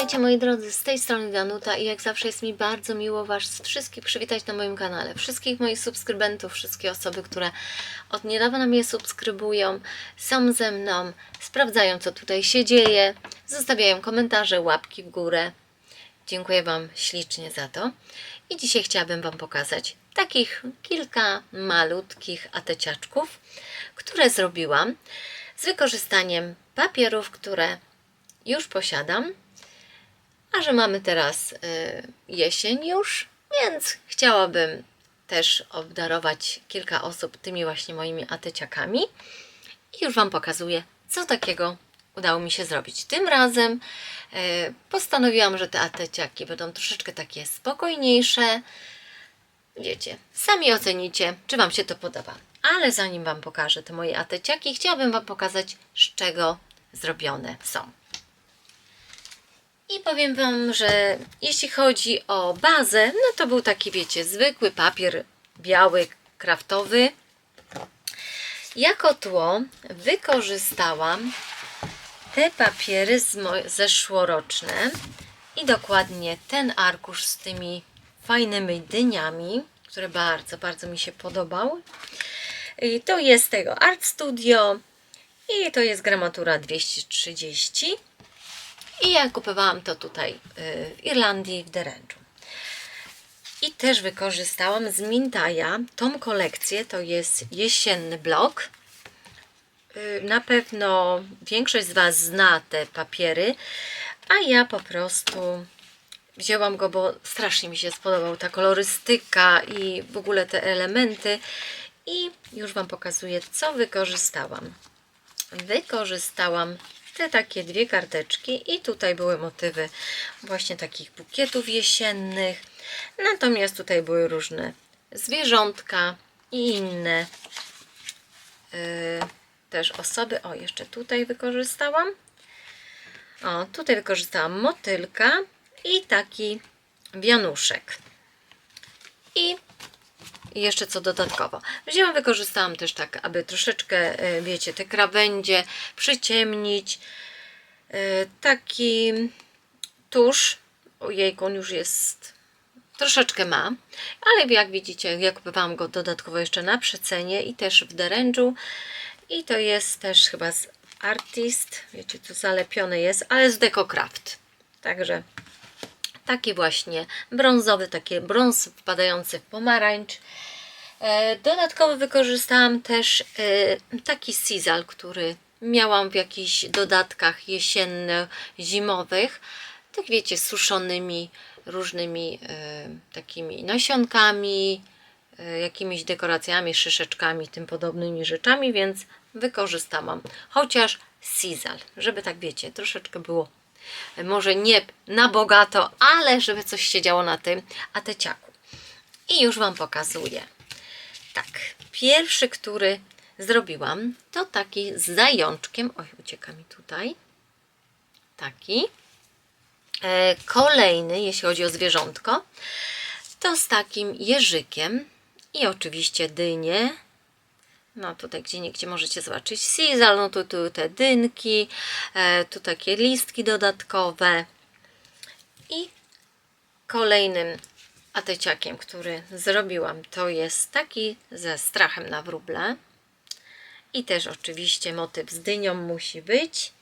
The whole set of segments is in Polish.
Witajcie moi drodzy, z tej strony Danuta i jak zawsze jest mi bardzo miło Was wszystkich przywitać na moim kanale. Wszystkich moich subskrybentów, wszystkie osoby, które od niedawna mnie subskrybują, są ze mną, sprawdzają co tutaj się dzieje, zostawiają komentarze, łapki w górę. Dziękuję Wam ślicznie za to. I dzisiaj chciałabym Wam pokazać takich kilka malutkich ateciaczków, które zrobiłam z wykorzystaniem papierów, które już posiadam. A że mamy teraz y, jesień już, więc chciałabym też obdarować kilka osób tymi właśnie moimi ateciakami. I już Wam pokazuję, co takiego udało mi się zrobić. Tym razem y, postanowiłam, że te ateciaki będą troszeczkę takie spokojniejsze. Wiecie, sami ocenicie, czy Wam się to podoba. Ale zanim Wam pokażę te moje ateciaki, chciałabym Wam pokazać, z czego zrobione są. I powiem Wam, że jeśli chodzi o bazę, no to był taki, wiecie, zwykły papier biały, kraftowy. Jako tło wykorzystałam te papiery z zeszłoroczne i dokładnie ten arkusz z tymi fajnymi dyniami, które bardzo, bardzo mi się podobał. I to jest tego Art Studio i to jest gramatura 230. I ja kupowałam to tutaj y, w Irlandii, w Deręczu. I też wykorzystałam z Mintaja tą kolekcję, to jest jesienny blok. Y, Na pewno większość z Was zna te papiery, a ja po prostu wzięłam go, bo strasznie mi się spodobał ta kolorystyka i w ogóle te elementy. I już Wam pokazuję, co wykorzystałam wykorzystałam te takie dwie karteczki i tutaj były motywy właśnie takich bukietów jesiennych. Natomiast tutaj były różne zwierzątka i inne yy, też osoby. O, jeszcze tutaj wykorzystałam. O, tutaj wykorzystałam motylka i taki wianuszek. I i jeszcze co dodatkowo. Wzięłam, wykorzystałam też tak, aby troszeczkę, e, wiecie, te krawędzie przyciemnić. E, Taki tusz, ojejku, on już jest, troszeczkę ma, ale jak widzicie, ja kupowałam go dodatkowo jeszcze na przecenie i też w deręczu. I to jest też chyba z Artist, wiecie, tu zalepione jest, ale z Decocraft. Także taki właśnie brązowy, taki brąz wpadający w pomarańcz. E, Dodatkowo wykorzystałam też e, taki sizal, który miałam w jakichś dodatkach jesienno-zimowych, tak wiecie, suszonymi różnymi e, takimi nasionkami, jakimiś dekoracjami, szyszeczkami, tym podobnymi rzeczami, więc wykorzystałam chociaż sizal, żeby tak wiecie, troszeczkę było może nie na bogato, ale żeby coś się działo na tym ateciaku. I już Wam pokazuję. Tak, pierwszy, który zrobiłam, to taki z zajączkiem. Oj, ucieka mi tutaj. Taki. E, kolejny, jeśli chodzi o zwierzątko, to z takim jeżykiem i oczywiście dynie. No tutaj gdzie niegdzie możecie zobaczyć sizal, no tu, tu te dynki, e, tu takie listki dodatkowe. I kolejnym ateciakiem, który zrobiłam, to jest taki ze strachem na wróble. I też oczywiście motyw z dynią musi być.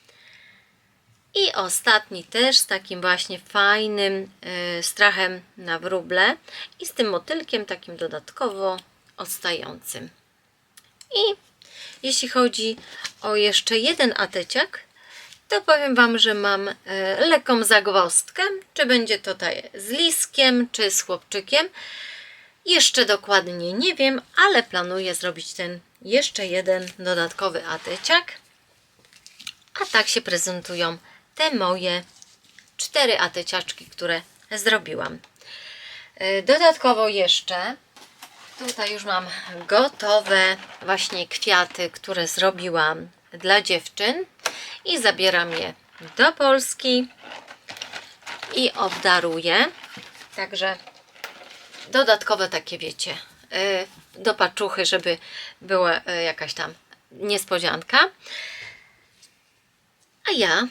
I ostatni też z takim właśnie fajnym e, strachem na wróble i z tym motylkiem takim dodatkowo odstającym. I jeśli chodzi o jeszcze jeden ateciak, to powiem Wam, że mam e, lekką zagwozdkę, czy będzie to tutaj z liskiem, czy z chłopczykiem. Jeszcze dokładnie nie wiem, ale planuję zrobić ten jeszcze jeden dodatkowy ateciak. A tak się prezentują te moje cztery ateciaczki, które zrobiłam. E, Dodatkowo jeszcze Tutaj już mam gotowe właśnie kwiaty, które zrobiłam dla dziewczyn i zabieram je do Polski i obdaruję. Także dodatkowe takie wiecie y, do paczuchy, żeby była y, jakaś tam niespodzianka. A ja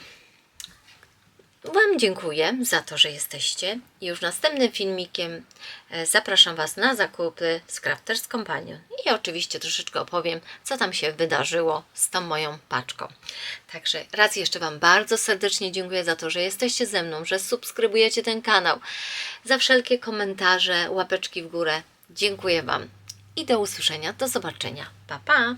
Wam dziękuję za to, że jesteście. Już następnym filmikiem e, zapraszam Was na zakupy z Crafters Companion. I oczywiście troszeczkę opowiem, co tam się wydarzyło z tą moją paczką. Także raz jeszcze Wam bardzo serdecznie dziękuję za to, że jesteście ze mną, że subskrybujecie ten kanał, za wszelkie komentarze, łapeczki w górę. Dziękuję Wam i do usłyszenia, do zobaczenia. Pa, pa!